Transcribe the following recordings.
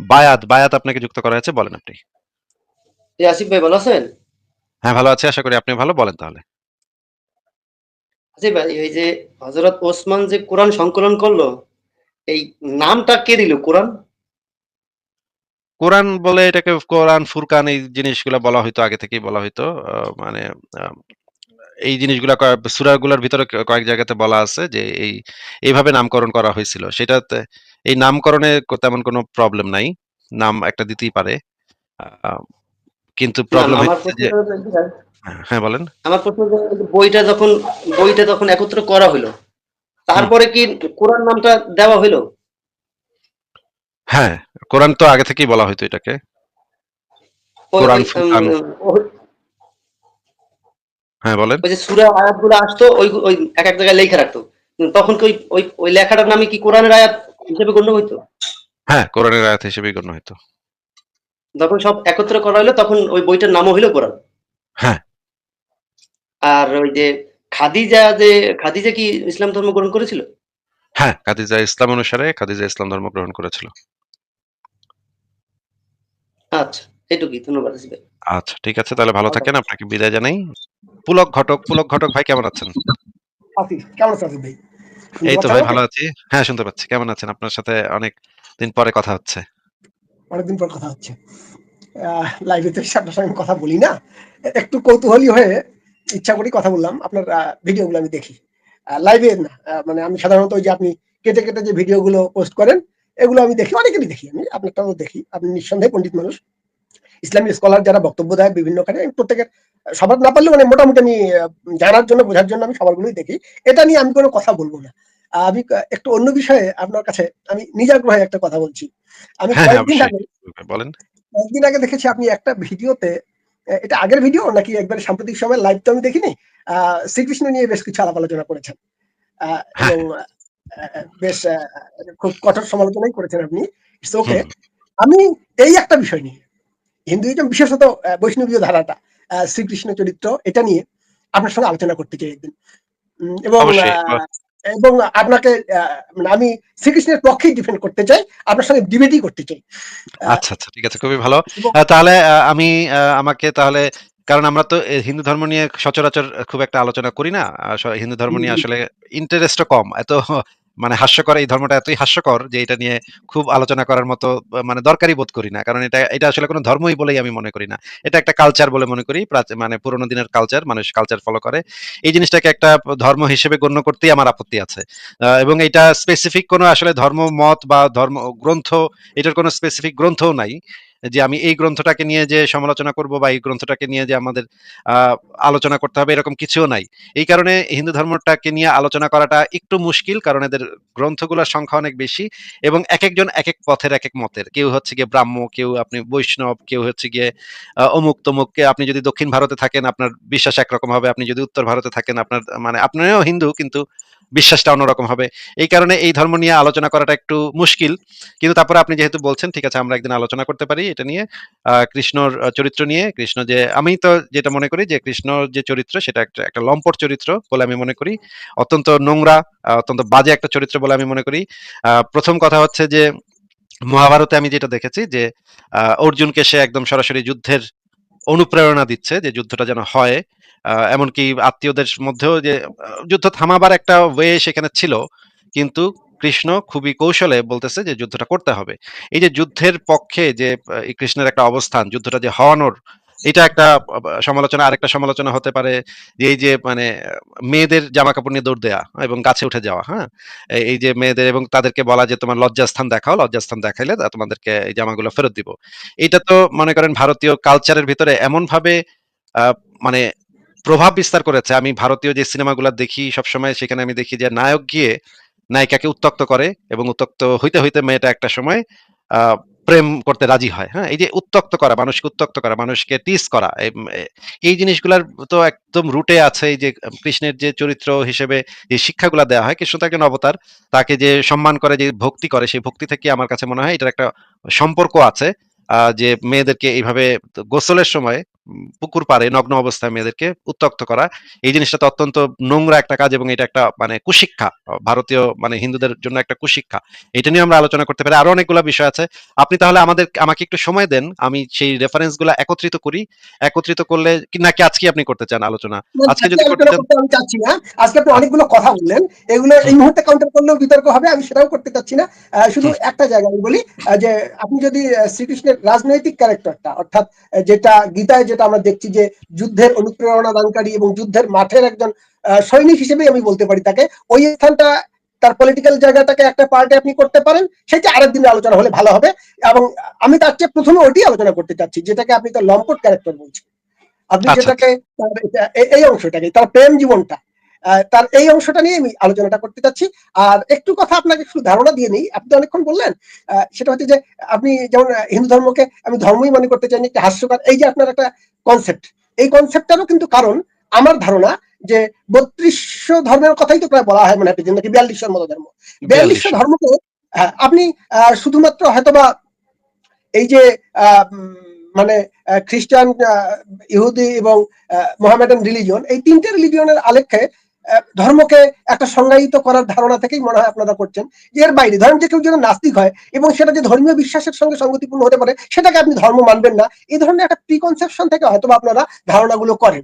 বায়াত, বায়াত আপনাকে যুক্ত করা হয়েছে। বলেন আপনি। আসিফ ভাই ভালো আছেন? হ্যাঁ, ভালো আছি। আশা করি আপনিও ভালো। বলেন তাহলে। ভাই, যে হযরত ওসমান যে কোরআন সংকলন করল, এই নামটা কে দিল কোরআন? কোরআন বলে এটাকে কোরআন, ফুরকান এই জিনিসগুলা বলা হইতো আগে থেকেই বলা হইতো। মানে এই জিনিসগুলা সূরাগুলার ভিতরে কয়েক জায়গাতে বলা আছে যে এই এইভাবে নামকরণ করা হয়েছিল। সেটাতে এই নামকরণে তেমন কোনো প্রবলেম নাই। নাম একটা দিতেই পারে। কিন্তু প্রবলেম হইতেছে যে হলো হ্যাঁ, বলেন। আমার প্রশ্ন হলো বইটা যখন বইটা যখন একত্র করা হুম। তারপরে কি কোরআন নামটা দেওয়া হইল? হ্যাঁ, কোরআন তো আগে থেকেই বলা হইতো এটাকে। কোরআন, ফুরকান। হ্যাঁ, বলেন। ওই যে সূরা আয়াতগুলো আসতো ওই ওই এক, এক জায়গায় লেখা রাখতো। তখন কি ওই ওই লেখাটার নামে কি কোরআনের আয়াত হিসেবে গণ্য হইতো? হ্যাঁ, কোরআনের আয়াত হিসেবেই গণ্য হইতো। যখন সব একত্র করা হইল তখন ওই বইটার নামও হইল কোরআন। হ্যাঁ। আর ওই যে খাদিজা যে খাদিজা কি ইসলাম ধর্ম গ্রহণ করেছিল? হ্যাঁ, খাদিজা ইসলাম অনুসারে খাদিজা ইসলাম ধর্ম গ্রহণ করেছিল। আচ্ছা, এটুকুই। ধন্যবাদ আচ্ছা, ঠিক আছে। তাহলে ভালো থাকেন। আপনাকে বিদায় জানাই। পুলক ঘটক, পুলক ঘটক ভাই কেমন আছেন? আসিফ, কেমন আছেন ভাই? এই তো ভাই ভালো আছি। হ্যাঁ, শুনতে পাচ্ছি। কেমন আছেন? আপনার সাথে অনেক দিন পরে কথা হচ্ছে। অনেকদিন পর কথা হচ্ছে। লাইভে তো আপনার সঙ্গে কথা বলি না। একটু কৌতূহলী হয়ে ইচ্ছা করেই কথা বললাম। আপনার ভিডিওগুলো আমি দেখি। লাইভে না। মানে আমি সাধারণত ওই যে আপনি কেটে, কেটে যে ভিডিওগুলো পোস্ট করেন, এগুলো আমি দেখি। অনেকেরই দেখি আমি। আপনারটাও দেখি। আপনি নিঃসন্দেহে পণ্ডিত মানুষ। ইসলামী স্কলার যারা বক্তব্য দেয় বিভিন্নখানে প্রত্যেকের সবার না পারলেও মানে মোটামুটি আমি জানার জন্য, বোঝার জন্য আমি সবারগুলোই দেখি। এটা নিয়ে আমি কোনো কথা বলব না। আমি একটু অন্য বিষয়ে আপনার কাছে আমি নিজ আগ্রহে একটা কথা বলছি। আমি হ্যাঁ, হ্যাঁ, কয়েকদিন আগে বলেন। কয়েকদিন আগে দেখেছি আপনি একটা ভিডিওতে এটা আগের ভিডিও নাকি একবার সাম্প্রতিক সময়ের লাইভ তো আমি দেখিনি। আ শ্রীকৃষ্ণ নিয়ে বেশ কিছু আলাপ আলোচনা করেছেন। হ্যাঁ, এবং বেশ খুব কঠোর সমালোচনাই করেছেন আপনি। ওকে। আমি এই একটা বিষয় নিয়ে হিন্দুইজম বিশেষত বৈষ্ণবীয় ধারাটা শ্রীকৃষ্ণ চরিত্র এটা নিয়ে আপনার সঙ্গে আলোচনা করতে চাই একদিন। এবং এবং আপনাকে মানে আমি শ্রীকৃষ্ণের পক্ষেই ডিফেন্ড করতে চাই। আপনার সঙ্গে ডিবেটই করতে চাই। আচ্ছা, আচ্ছা। ঠিক আছে। খুবই ভালো। তাহলে আমি আমাকে তাহলে কারণ আমরা তো হিন্দু ধর্ম নিয়ে সচরাচর খুব একটা আলোচনা করি না। হিন্দু ধর্ম নিয়ে আসলে ইন্টারেস্টও কম। এত মানে হাস্যকর, এই ধর্মটা এতই হাস্যকর যে এটা নিয়ে খুব আলোচনা করার মতো মানে দরকারই বোধ করি না। কারণ এটা এটা আসলে কোনো ধর্মই বলেই আমি মনে করি না। এটা একটা কালচার বলে মনে করি। মানে পুরোনো দিনের কালচার। মানুষ কালচার ফলো করে। এই জিনিসটাকে একটা ধর্ম হিসেবে গণ্য করতেই আমার আপত্তি আছে। এবং এটা স্পেসিফিক কোনো আসলে ধর্ম, মত বা ধর্ম, গ্রন্থ, এটার কোনো স্পেসিফিক গ্রন্থও নাই। যে আমি এই গ্রন্থটাকে নিয়ে যে সমালোচনা করব বা এই গ্রন্থটাকে নিয়ে যে আমাদের আলোচনা করতে হবে এরকম কিছুও নাই। এই কারণে হিন্দু ধর্মটাকে নিয়ে আলোচনা করাটা একটু মুশকিল। কারণ এদের গ্রন্থগুলোর সংখ্যা অনেক বেশি এবং এক একজন এক এক পথের এক এক মতের। কেউ হচ্ছে গিয়ে ব্রাহ্ম, কেউ আপনি বৈষ্ণব, কেউ হচ্ছে গিয়ে অমুক-তমুক। কে আপনি যদি দক্ষিণ ভারতে থাকেন আপনার বিশ্বাস একরকম হবে। আপনি যদি উত্তর ভারতে থাকেন আপনার মানে আপনিও হিন্দু কিন্তু বিশ্বাসটা অন্যরকম হবে। এই কারণে এই ধর্ম নিয়ে আলোচনা করাটা একটু মুশকিল। কিন্তু তারপরে আপনি যেহেতু বলছেন ঠিক আছে আমরা একদিন আলোচনা করতে পারি এটা নিয়ে। কৃষ্ণর চরিত্র নিয়ে। কৃষ্ণ যে আমি তো যেটা মনে করি যে কৃষ্ণ যে চরিত্র সেটা একটা একটা লম্পট চরিত্র বলে আমি মনে করি। অত্যন্ত নোংরা, অত্যন্ত বাজে একটা চরিত্র বলে আমি মনে করি। ১ম কথা হচ্ছে যে মহাভারতে আমি যেটা দেখেছি যে অর্জুনকে সে একদম সরাসরি যুদ্ধের অনুপ্রেরণা দিচ্ছে যে যুদ্ধটা যেন হয়। এমনকি আত্মীয়দের মধ্যেও যে যুদ্ধ থামাবার একটা ওয়ে সেখানে ছিল। কিন্তু কৃষ্ণ খুবই কৌশলে বলতেছে যে যুদ্ধটা করতে হবে। এই যে যুদ্ধের পক্ষে যে কৃষ্ণের একটা অবস্থান, যুদ্ধটা যে হওয়ানোর এটা একটা সমালোচনা। আরেকটা সমালোচনা হতে পারে যে এই যে মানে মেয়েদের জামা কাপড় নিয়ে দৌড় দেয়া এবং গাছে উঠে যাওয়া, হ্যাঁ? এই যে মেয়েদের এবং তাদেরকে বলা যে তোমার লজ্জাস্থান দেখাও। লজ্জাস্থান দেখাইলে তোমাদেরকে এই জামাগুলো ফেরত দিব। এটা তো মনে করেন ভারতীয় কালচারের ভিতরে এমনভাবে আ মানে প্রভাব বিস্তার করেছে। আমি ভারতীয় যে সিনেমাগুলো দেখি সবসময় সেখানে আমি দেখি যে নায়ক গিয়ে নায়িকাকে উত্ত্যক্ত করে এবং উত্ত্যক্ত হইতে, হইতে মেয়েটা একটা সময় প্রেম করতে রাজি হয়, হ্যাঁ? এই যে উত্ত্যক্ত করা, মানুষকে উত্ত্যক্ত করা, মানুষকে টিজ করা এই জিনিসগুলার তো একদম রুটে আছে এই যে কৃষ্ণের যে চরিত্র হিসেবে যে শিক্ষাগুলা দেওয়া হয়, কৃষ্ণ তো একজন অবতার। তাকে যে সম্মান করে, যে ভক্তি করে সেই ভক্তি থেকে আমার কাছে মনে হয় এটার একটা সম্পর্ক আছে। যে মেয়েদেরকে এইভাবে গোসলের সময় পুকুর পাড়ে নগ্ন অবস্থায় মেয়েদেরকে উত্তক্ত করা। এই জিনিসটা তো অত্যন্ত নোংরা একটা কাজ এবং এটা একটা মানে কুশিক্ষা ভারতীয় মানে হিন্দুদের জন্য একটা কুশিক্ষা। এটা নিয়ে আমরা আলোচনা করতে পারি। আরও অনেকগুলো বিষয় আছে। আপনি তাহলে আমাদের আমাকে একটু সময় দেন। আমি সেই রেফারেন্সগুলা একত্রিত করি। একত্রিত করলে কি নাকি আজকে আপনি করতে চান আলোচনা? আজকে যদি করতে চান আমি চাচ্ছি না। আজকে আপনি অনেকগুলো কথা বললেন। এগুলো এই মুহূর্তে কাউন্টার করলেও বিতর্ক হবে আমি সেটাও করতে চাচ্ছি না। শুধু একটা জায়গা আমি বলি যে আপনি যদি শ্রীকৃষ্ণের রাজনৈতিক ক্যারেক্টারটা অর্থাৎ যেটা গীতায় যেটা আমরা দেখছি যে যুদ্ধের অনুপ্রেরণা দানকারী এবং যুদ্ধের মাঠের একজন সৈনিক হিসেবেই আমি বলতে পারি তাকে। ওই স্থানটা তার পলিটিক্যাল জায়গাটাকে একটা পার্টে আপনি করতে পারেন সেটা আরেক দিনের আলোচনা হলে ভালো হবে। এবং আমি তার চেয়ে প্রথমে ওইটি আলোচনা করতে চাচ্ছি যেটাকে আপনি তার লম্পট ক্যারেক্টার বলছেন। আপনি আচ্ছা। যেটাকে এই অংশটাকে তার প্রেম জীবনটা। তার এই অংশটা নিয়ে আমি আলোচনাটা করতে চাচ্ছি আর একটু কথা আপনাকে একটু ধারণা দিয়ে নিই আপনি অনেকক্ষণ বললেন সেটা হচ্ছে যে আপনি যেমন হিন্দু ধর্মকে আমি ধর্মই মনে করতে চাই না, একটা হাস্যকর এই যে আপনার একটা কনসেপ্ট এই কনসেপ্টটারও কিন্তু কারণ আমার ধারণা যে বত্রিশশো ধর্মের কথাই তো প্রায় বলা হয় মনে নাকি বিয়াল্লিশশোর মতো ধর্ম। বিয়াল্লিশশো ধর্মকে হ্যাঁ, আপনি আহ, শুধুমাত্র হয়তোবা এই যে আহ, উম, মানে খ্রিস্টান ইহুদি এবং মোহামেডান রিলিজিয়ন এই তিনটে রিলিজিয়নের আলেখ্যে ধর্মকে একটা সংজ্ঞায়িত করার ধারণা থেকেই মনে হয় আপনারা করছেন। এর বাইরে ধরেন যে কেউ যদি নাস্তিক হয় এবং সেটা যে ধর্মীয় বিশ্বাসের সঙ্গে সঙ্গতিপূর্ণ হতে পারে, সেটাকে আপনি ধর্ম মানবেন না। এই ধরনের একটা প্রিকনসেপশন থেকে হয়তো আপনারা ধারণাগুলো করেন।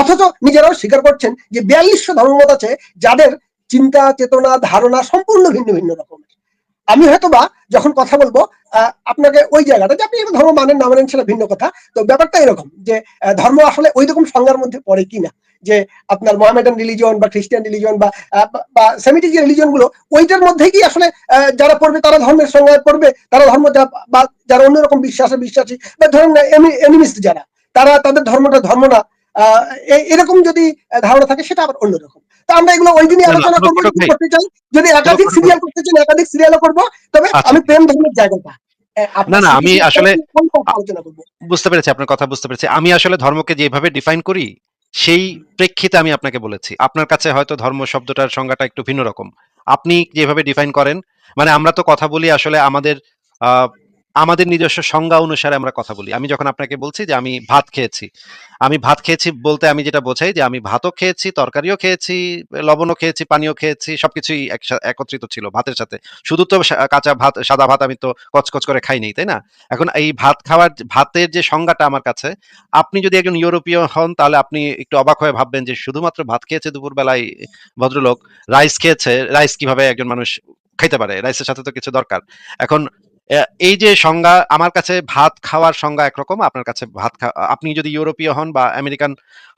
অথচ নিজেরাও স্বীকার করছেন যে বিয়াল্লিশশো ধর্মমত আছে যাদের চিন্তা, চেতনা, ধারণা সম্পূর্ণ ভিন্ন ভিন্ন রকমের। আমি হয়তোবা যখন কথা বলব আপনাকে ওই জায়গাটা যে আপনি ধর্ম মানেন না মানেন সেটা ভিন্ন কথা। তো ব্যাপারটা এরকম যে ধর্ম আসলে ওই রকম সংজ্ঞার মধ্যে পড়ে কিনা। যে আপনার মোহামেডান রিলিজন বা খ্রিস্টান রিলিজন বা বা- সেমিটিক যে রিলিজনগুলো ওইটার মধ্যে কি আসলে যারা পড়বে তারা ধর্মের সংজ্ঞায় পড়বে তারা ধর্ম যা- বা যারা অন্যরকম বিশ্বাসে বিশ্বাসী বা ধরেন এনিমিস্ট যারা তারা তাদের ধর্মটা ধর্ম না এরকম যদি ধারণা থাকে সেটা আবার অন্যরকম তা আমরা এগুলো ওই দিনই আলোচনা করব। করতে চাই যদি একাধিক সিরিয়াল করতে চান একাধিক সিরিয়ালও করব তবে আচ্ছা। আমি প্রেম ধর্মের জায়গাটা না, না, আমি আসলে- বুঝতে পেরেছি আপনার কথা বুঝতে পেরেছি আমি আসলে ধর্মকে যেভাবে ডিফাইন করি সেই প্রেক্ষিতে আমি আপনাকে বলেছি। আপনার কাছে হয়তো ধর্ম শব্দটার সংজ্ঞাটা একটু ভিন্ন রকম। আপনি যেভাবে ডিফাইন করেন মানে আমরা তো কথা বলি আসলে আমাদের আমাদের নিজস্ব সংজ্ঞা অনুসারে আমরা কথা বলি। আমি যখন আপনাকে বলছি যে আমি ভাত খেয়েছি, আমি ভাত খেয়েছি বলতে আমি যেটা বোঝাই যে আমি ভাতও খেয়েছি, তরকারিও খেয়েছি, লবণও খেয়েছি, পানিও খেয়েছি, সবকিছুই একত্রিত ছিল ভাতের সাথে। শুধু তো কাঁচা ভাত, সাদা ভাত আমি তো কচকচ করে খাইনি তাই না? এখন এই ভাত খাওয়ার ভাতের যে সংজ্ঞাটা আমার কাছে, আপনি যদি একজন ইউরোপীয় হন তাহলে আপনি একটু অবাক হয়ে ভাববেন যে শুধুমাত্র ভাত খেয়েছে দুপুরবেলায় ভদ্রলোক, রাইস খেয়েছে, রাইস কীভাবে একজন মানুষ খাইতে পারে? রাইসের সাথে তো কিছু দরকার। এখন এই যে সংজ্ঞা, আমার কাছে ভাত খাওয়ার সংজ্ঞা একরকম, আপনার কাছে ভাত আপনি যদি ইউরোপীয় হন বা আমেরিকান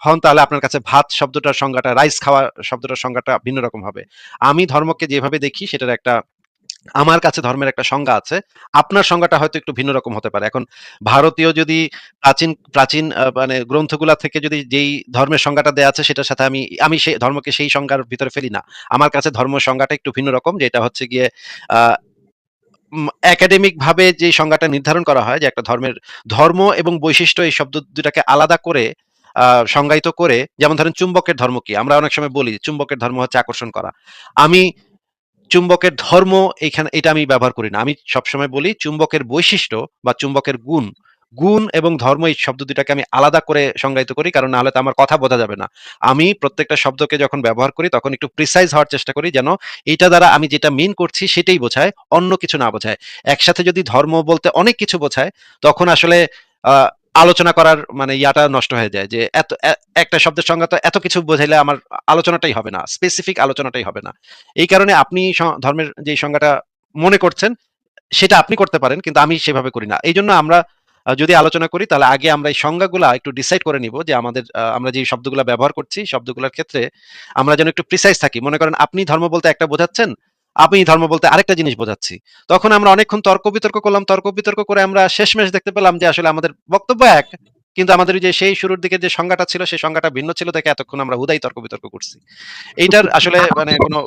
হন, তাহলে আপনার কাছে ভাত শব্দটার সংজ্ঞাটা, রাইস খাওয়া শব্দটার সংজ্ঞাটা ভিন্ন রকম হবে। আমি ধর্মকে যেভাবে দেখি, সেটার একটা, আমার কাছে ধর্মের একটা সংজ্ঞা আছে। আপনার সংজ্ঞাটা হয়তো একটু ভিন্ন রকম হতে পারে। এখন ভারতীয় যদি প্রাচীন প্রাচীন মানে গ্রন্থগুলা থেকে যদি যেই ধর্মের সংজ্ঞাটা দেয়া আছে, সেটার সাথে আমি আমি সেই ধর্মকে সেই সংজ্ঞার ভিতরে ফেলি না। আমার কাছে ধর্ম সংজ্ঞাটা একটু ভিন্ন রকম, যেটা হচ্ছে গিয়ে একাডেমিক ভাবে যে সংজ্ঞাটা নির্ধারণ করা হয়, যে একটা ধর্মের ধর্ম এবং বৈশিষ্ট্য এই শব্দ দুটাকে আলাদা করে সংজ্ঞায়িত করে, যেমন ধরেন চুম্বকের ধর্ম কি? আমরা অনেক সময় বলি, চুম্বকের ধর্ম হচ্ছে আকর্ষণ করা। আমি চুম্বকের ধর্ম এখানে, এটা আমি ব্যবহার করি না। আমি সবসময় বলি চুম্বকের বৈশিষ্ট্য বা চুম্বকের গুণ। গুণ এবং ধর্ম এই শব্দ দুটাকে আমি আলাদা করে সংজ্ঞায়িত করি, কারণ নাহলে তো আমার কথা বোঝা যাবে না। আমি প্রত্যেকটা শব্দকে যখন ব্যবহার করি, তখন একটু প্রিসাইজ হওয়ার চেষ্টা করি যেন এটা দ্বারা আমি যেটা মিন করছি সেটাই বোঝায়, অন্য কিছু না বোঝায়। একসাথে যদি ধর্ম বলতে অনেক কিছু বোঝায়, তখন আসলে আলোচনা করার মানে ইয়াটা নষ্ট হয়ে যায় যে এত একটা শব্দের সঙ্গে তো এত কিছু বোঝাইলে আমার আলোচনাটাই হবে না স্পেসিফিক আলোচনাটাই হবে না। এই কারণে আপনি ধর্মের যে সংজ্ঞাটা মনে করছেন, সেটা আপনি করতে পারেন, কিন্তু আমি সেভাবে করি না। এই জন্য আমরা যদি আলোচনা করি, তাহলে আগে আমরা এই সংজ্ঞাগুলা একটু ডিসাইড করে নিব যে আমাদের আমরা যে শব্দগুলো ব্যবহার করছি, শব্দগুলোর ক্ষেত্রে আমরা যেন একটু প্রিসাইজ থাকি। মনে করেন আপনি ধর্ম বলতে একটা বোঝাচ্ছেন আপনি ধর্ম বলতে আরেকটা জিনিস বোঝাচ্ছি। তখন আমরা অনেকক্ষণ তর্ক বিতর্ক করলাম, তর্ক বিতর্ক করে আমরা শেষমেশ দেখতে পেলাম যে আসলে আমাদের বক্তব্য এক। কিন্তু আমাদের যে সেই শুরুর দিকে যে সংজ্ঞাটা ছিল সেই সংজ্ঞাটা ভিন্ন ছিল দেখে এতক্ষণ আমরা হুদাই তর্ক বিতর্ক করছি। এইটার আসলে মানে কোনো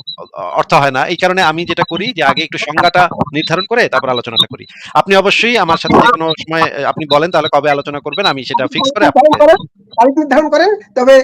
অর্থ হয় না। এই কারণে আমি যেটা করি যে আগে একটু সংজ্ঞাটা নির্ধারণ করে তারপর আলোচনাটা করি। আপনি অবশ্যই আমার সাথে যে কোনো সময় আপনি বলেন তাহলে কবে আলোচনা করবেন আমি সেটা ফিক্স করে তারিখ নির্ধারণ করেন তবে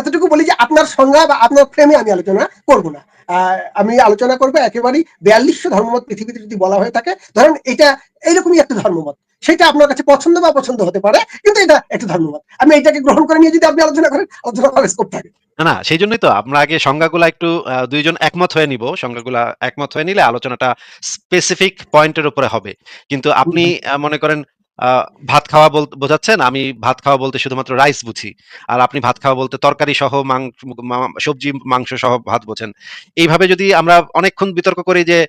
এতটুকু বলি যে আপনার সংজ্ঞা বা আপনার ফ্রেমে আমি আলোচনা করব না। আহ, আমি আলোচনা করব একেবারেই বিয়াল্লিশশো ধর্মমত পৃথিবীতে যদি বলা হয়ে থাকে ধরেন এটা এইরকমই একটা ধর্মমত। সেটা আপনার কাছে পছন্দ বা পছন্দ হতে পারে কিন্তু এটা একটু ধন্যবাদ। আমি এটাকে গ্রহণ করে নিয়ে যদি আপনি আলোচনা করেন আলোচনা করার স্কোপ থাকে। না সেই জন্যই তো আমরা আগে সংজ্ঞাগুলা একটু দুইজন একমত হয়ে নিব। সংজ্ঞাগুলা একমত হয়ে নিলে আলোচনাটা স্পেসিফিক পয়েন্টের উপরে হবে। কিন্তু আপনি মনে করেন আহ, ভাত খাওয়া বল- বোঝাচ্ছেন? আমি ভাত খাওয়া বলতে শুধুমাত্র রাইস বুঝি। আর আপনি ভাত খাওয়া বলতে তরকারি সহ মাংস সবজি মাংস সহ ভাত বোঝেন। এইভাবে যদি আমরা অনেকক্ষণ বিতর্ক করি যে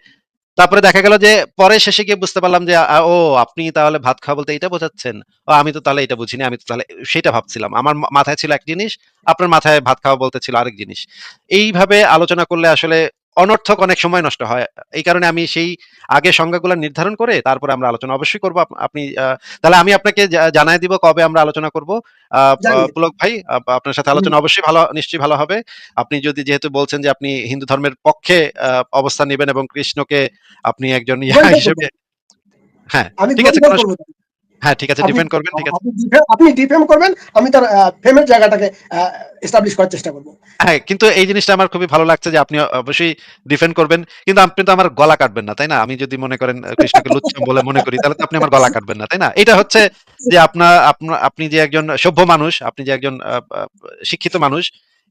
তারপরে দেখা গেল যে পরে শেষে গিয়ে বুঝতে পারলাম যে ও, আপনি তাহলে ভাত খাওয়া বলতে এটা বোঝাচ্ছেন। ও, আমি তো তাহলে এটা বুঝিনি, আমি তো তাহলে সেটা ভাবছিলাম। আমার মাথায় ছিল এক জিনিস, আপনার মাথায় ভাত খাওয়া বলতে ছিল আরেক জিনিস। এইভাবে আলোচনা করলে আসলে অনর্থক অনেক সময় নষ্ট হয়। এই কারণে আমি সেই আগে সংজ্ঞাগুলো নির্ধারণ করে তারপরে আমরা আলোচনা অবশ্যই করব। আপনি তাহলে আমি আপনাকে জানাই দিব কবে আমরা আলোচনা করব। আহ, পুলক ভাই আপনার সাথে আলোচনা অবশ্যই ভালো নিশ্চয়ই ভালো হবে। আপনি যদি যেহেতু বলছেন যে আপনি হিন্দু ধর্মের পক্ষে আহ, অবস্থান নেবেন এবং কৃষ্ণকে আপনি একজন ইয়া হিসেবে হ্যাঁ ঠিক আছে। হ্যাঁ ঠিক আছে ডিপেন্ড করবেন ঠিক আছে। আপনি ডিফেম করবেন আমি তার ফেমের জায়গাটাকে এস্টাবলিশ করার চেষ্টা করব। হ্যাঁ কিন্তু এই জিনিসটা আমার খুবই ভালো লাগছে যে আপনি অবশ্যই ডিফেন্ড করবেন কিন্তু আপনি তো আমার গলা কাটবেন না তাই না? আমি যদি মনে করেন কৃষ্ণকে লুচ্ছাম বলে মনে করি তাহলে তো আপনি আমার গলা কাটবেন না তাই না? এটা হচ্ছে যে আপনার আপনি যে একজন সভ্য মানুষ আপনি যে একজন শিক্ষিত মানুষ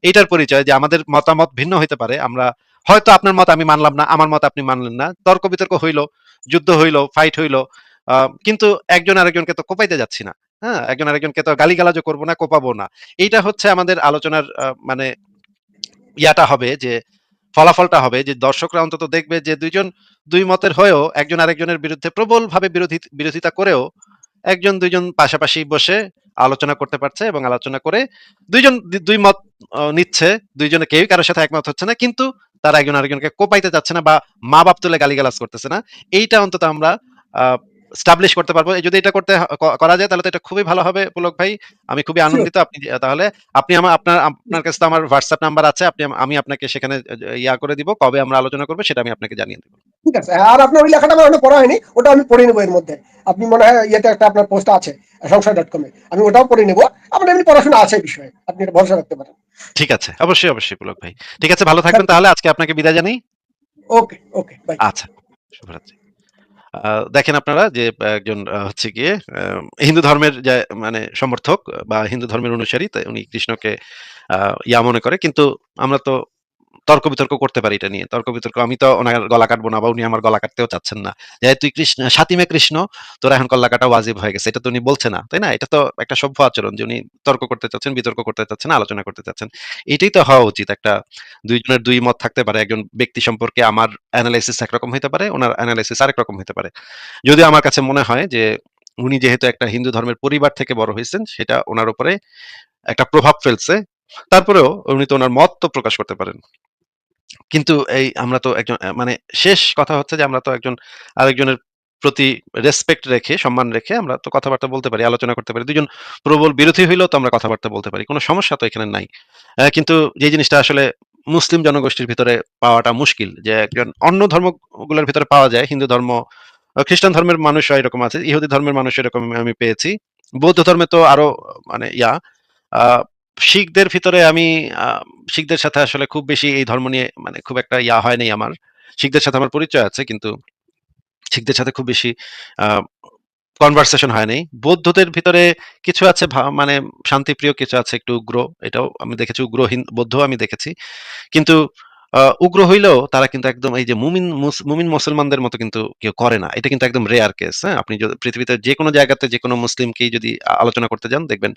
এটার পরিচয় যে আমাদের মতামত ভিন্ন হইতে পারে আমরা হয়তো আপনার মত আমি মানলাম না আমার মত আপনি মানলেন না তর্ক বিতর্ক হইল যুদ্ধ হইল ফাইট হইল কিন্তু একজন আরেকজনকে তো কোপাইতে যাচ্ছি না। হ্যাঁ একজন আরেকজনকে তো গালিগালাজও করব না, কোপাবো না। এইটা হচ্ছে আমাদের আলোচনার মানে ইয়াটা হবে যে, ফলাফলটা হবে যে দর্শকরা অন্তত দেখবে যে দুইজন দুই মতের হয়েও একজন আরেকজনের বিরুদ্ধে প্রবল ভাবে বিরোধী, বিরোধিতা করেও একজন দুইজন পাশাপাশি বসে আলোচনা করতে পারছে এবং আলোচনা করে দুইজন দুই মত নিচ্ছে। দুইজনে কেউ কারোর সাথে একমত হচ্ছে না, কিন্তু তারা একজন আরেকজনকে কোপাইতে যাচ্ছে না বা মা বাপ তুলে গালিগালাজ করতেছে না। এইটা অন্তত আমরা স্টাবলিশ করতে পারব। যদি এটা করতে করা যায় তাহলে তো এটা খুবই ভালো হবে পুলক ভাই। আমি খুবই আনন্দিত। আপনি তাহলে আপনি আমার আপনার আপনার কাছে তো আমার হোয়াটসঅ্যাপ নাম্বার আছে। আপনি আমি আপনাকে সেখানে ইয়া করে দিব। কবে আমরা আলোচনা করব সেটা আমি আপনাকে জানিয়ে দেবো। ঠিক আছে। আর আপনার ওই লেখাটা আমার পড়া হয়নি ওটা আমি পড়ে নেব এর মধ্যে। আপনি মনে হয় ইয়েতে একটা আপনার পোস্ট আছে সংশয় ডট কমে আমি ওটাও পড়ে নেব। আপনার এমনি পড়াশোনা আছে এই বিষয়ে। আপনি এটা ভরসা রাখতে পারেন। ঠিক আছে। অবশ্যই অবশ্যই পুলক ভাই। ঠিক আছে ভালো থাকবেন। তাহলে আজকে আপনাকে বিদায় জানাই। ওকে ওকে আচ্ছা শুভরাত্রি। দেখেন আপনারা যে একজন হচ্ছে গিয়ে হিন্দু ধর্মের যে মানে সমর্থক বা হিন্দু ধর্মের অনুসারী, তাই উনি কৃষ্ণকে ইয়া মনে করে। কিন্তু আমরা তো তর্ক বিতর্ক করতে পারি এটা নিয়ে। তর্ক বিতর্ক আমি তো ওনার গলা কাটবো না বা উনি আমার গলা কাটতেও চাচ্ছেন না। যে তুই কৃষ্ণ, সাতিমে কৃষ্ণ, তোরা এখন গলা কাটা ওয়াজিব হয়ে গেছে। এটা তো উনি বলছে না, তাই না? এটা তো একটা সভ্য আচরণ যে উনি তর্ক করতে চাচ্ছেন, বিতর্ক করতে চাচ্ছেন, আলোচনা করতে চাচ্ছেন। এটাই তো হওয়া উচিত। একটা দুইজনের দুই মত থাকতে পারে, একজন ব্যক্তি সম্পর্কে আমার অ্যানালাইসিস একরকম হতে পারে, ওনার অ্যানালাইসিস আরেক রকম হতে পারে। যদিও আমার কাছে মনে হয় যে উনি যেহেতু একটা হিন্দু ধর্মের পরিবার থেকে বড় হয়েছেন, সেটা ওনার উপরে একটা প্রভাব ফেলছে। তারপরেও উনি তো ওনার মত তো প্রকাশ করতে পারেন। কিন্তু এই আমরা তো একজন মানে শেষ কথা হচ্ছে যে আমরা তো একজন, আরেকজনের প্রতি রেসপেক্ট রেখে, সম্মান রেখে আমরা তো কথাবার্তা বলতে পারি, আলোচনা করতে পারি। দুজন প্রবল বিরোধী হইলেও তো আমরা কথাবার্তা বলতে পারি, কোনো সমস্যা তো এখানে নাই। কিন্তু যে জিনিসটা আসলে মুসলিম জনগোষ্ঠীর ভিতরে পাওয়াটা মুশকিল, যে একজন অন্য ধর্মগুলোর ভিতরে পাওয়া যায়, হিন্দু ধর্ম খ্রিস্টান ধর্মের মানুষও এরকম আছে, ইহুদি ধর্মের মানুষ এরকম আমি পেয়েছি। বৌদ্ধ ধর্মে তো আরও মানে ইয়া শিখদের ভিতরে আমি শিখদের সাথে আসলে খুব বেশি এই ধর্ম নিয়ে মানে খুব একটা ইয়া হয়নি আমার। শিখদের সাথে আমার পরিচয় আছে, কিন্তু শিখদের সাথে খুব বেশি কনভারসেশন হয় নাই। বৌদ্ধদের ভিতরে কিছু আছে মানে শান্তিপ্রিয় কিছু আছে একটু উগ্র, এটাও আমি দেখেছি উগ্র বৌদ্ধ আমি দেখেছি। কিন্তু উগ্র হইলেও তারা কিন্তু একদম এই যে মুমিন মুমিন মুসলমানদের মতো কিন্তু কেউ করে না। এটা কিন্তু একদম রেয়ার কেস হ্যাঁ? আপনি যদি পৃথিবীতে যে কোনো জায়গাতে যে কোনো মুসলিমকেই যদি আলোচনা করতে যান, দেখবেন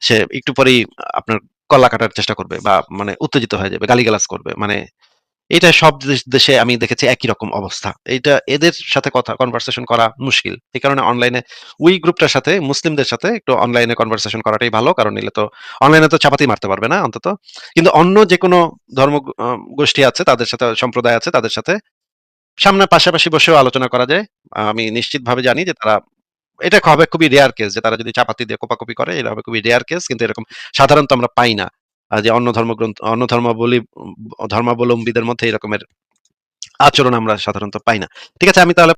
সে একটু পরেই আপনার কলা কাটার চেষ্টা করবে বা মানে উত্তেজিত হয়ে যাবে, গালিগালাজ করবে। মানে এটা সব দেশ- আমি দেখেছি একই রকম অবস্থা। এটা এদের সাথে কথা কনভারসেশন করা মুশকিল। এই কারণে অনলাইনে ওই গ্রুপটার সাথে, মুসলিমদের সাথে একটু অনলাইনে কনভারসেশন করাটাই ভালো, কারণ নিলে তো অনলাইনে তো চাপাতি মারতে পারবে না অন্তত। কিন্তু অন্য যে কোনো ধর্ম গোষ্ঠী আছে, তাদের সাথে সম্প্রদায় আছে, তাদের সাথে সামনে, পাশাপাশি বসেও আলোচনা করা যায়। আমি নিশ্চিতভাবে জানি যে তারা, এটা হবে খুবই রেয়ার কেস যে তারা যদি চাপাতি দিয়ে কোপাকুপি করে এটা হবে খুবই রেয়ার কেস কিন্তু এরকম সাধারণত আমরা পাই না। যে অন্য ধর্মগ্রন্থ, অন্য ধর্মাবলী, ধর্মাবলম্বীদের মধ্যে এরকমের আচরণ আমরা সাধারণত পাই না। ঠিক আছে, আমি তাহলে